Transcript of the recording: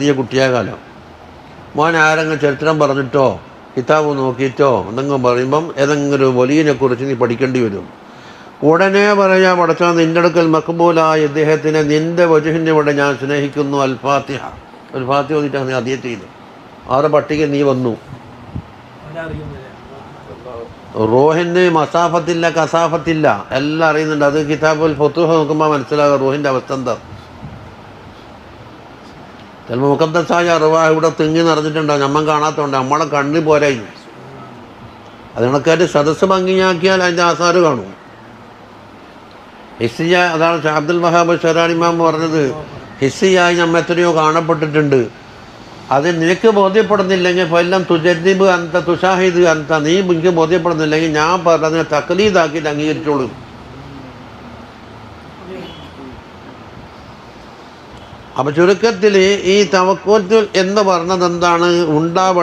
ചെറിയ കുട്ടിയാകാലോ. മോൻ ആരെങ്കിലും ചരിത്രം പറഞ്ഞിട്ടോ കിതാബ് നോക്കിയിട്ടോ എന്തെങ്കിലും പറയുമ്പം ഏതെങ്കിലും വലിയനെ കുറിച്ച് നീ പഠിക്കേണ്ടി വരും. ഉടനെ പറയാ പടച്ചാ നിന്റെ അടുക്കൽ മക്ബൂലായ ഇദ്ദേഹത്തിനെ നിന്റെ വജുഹിന്റെ ഇവിടെ ഞാൻ സ്നേഹിക്കുന്നു അൽ ഫാത്തിഹ ഒരു ഫാത്തിഹ ഓതിട്ടാണ് നീ ആദ്യം ചെയ്തു ആറ് പട്ടിക നീ വന്നു. റോഹിന് മസാഫത്തില്ല കസാഫത്തില്ല. എല്ലാം അറിയുന്നുണ്ട്. അത് കിതാബുൽ ഫത്തുഹ നോക്കുമ്പോൾ മനസ്സിലാകും റോഹിന്റെ അവസ്ഥ എന്താ. ചിലപ്പോൾ മുഖദ്ദസായ അറിവാ ഇവിടെ തിങ്ങി നിറഞ്ഞിട്ടുണ്ടാവും നമ്മൾ കാണാത്തതുകൊണ്ട് നമ്മളെ കണ്ണി പോരായി അത് കണക്കായിട്ട് സദസ്സ് ഭംഗിയാക്കിയാൽ അതിന്റെ ആസാറ് കാണും. ഹിസ്സിയ അതാണ് അബ്ദുൽ വഹാബ് ഷെറാണിമാം പറഞ്ഞത് ഹിസ്സിയായി നമ്മൾ എത്രയോ കാണപ്പെട്ടിട്ടുണ്ട്. അത് നിനക്ക് ബോധ്യപ്പെടുന്നില്ലെങ്കിൽ കൊല്ലം തുജദ്ദീബ് അന്ത തുഷാഹിദ് അന്ത നീ എനിക്ക് ബോധ്യപ്പെടുന്നില്ലെങ്കിൽ ഞാൻ പറഞ്ഞതിനെ തക്ലീദാക്കിയിട്ട് അംഗീകരിച്ചോളൂ. അപ്പൊ ചുരുക്കത്തിൽ ഈ തവക്കോൽ എന്ന് പറഞ്ഞത് എന്താണ് ഉണ്ടാവ